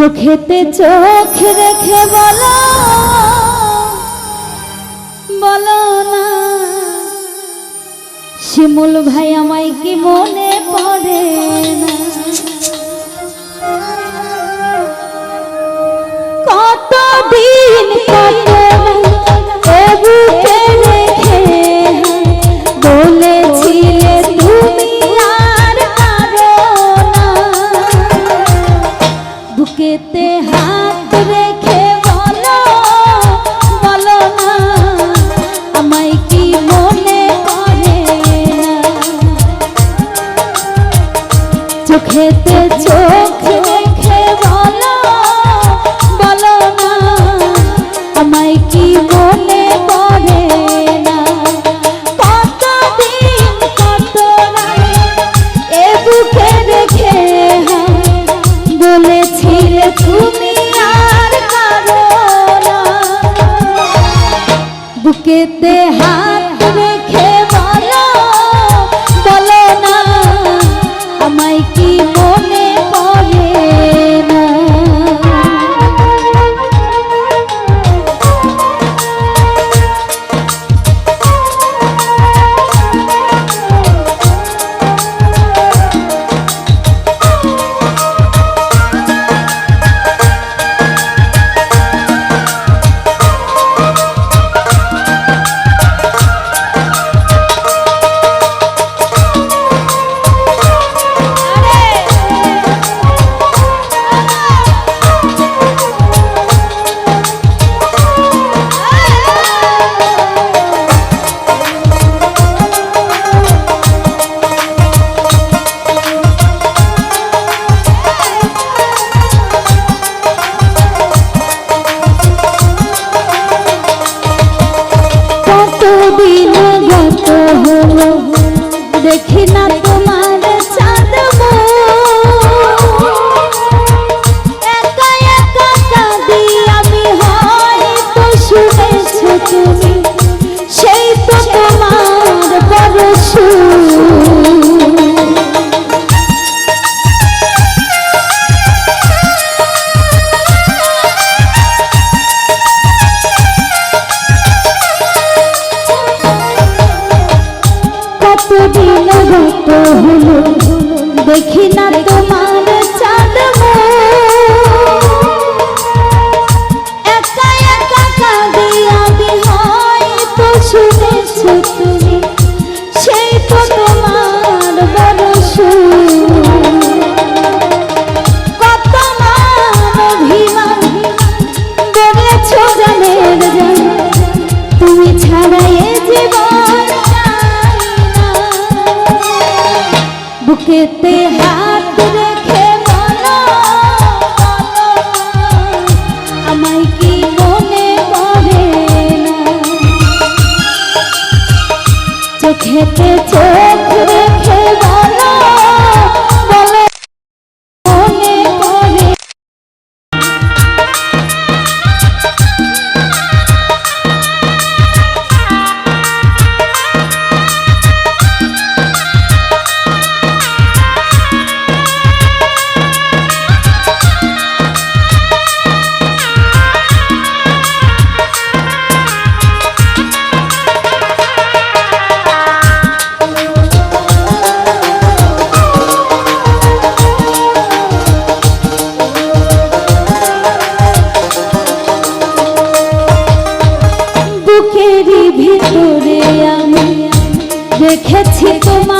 চোখেতে চোখ রেখে বলো বলো না। শিমুল ভাই আমায় কি মনে পড়ে না? বুকেতে হাত রেখে বলো বলো না আমায় কি চোখেতে দেখি না তোমার হলো দেখি না তোমার বুকেতে হাত রেখে বলো আমায় কি মনে পড়ে না? চোখেতে চোখ কাছে তোমার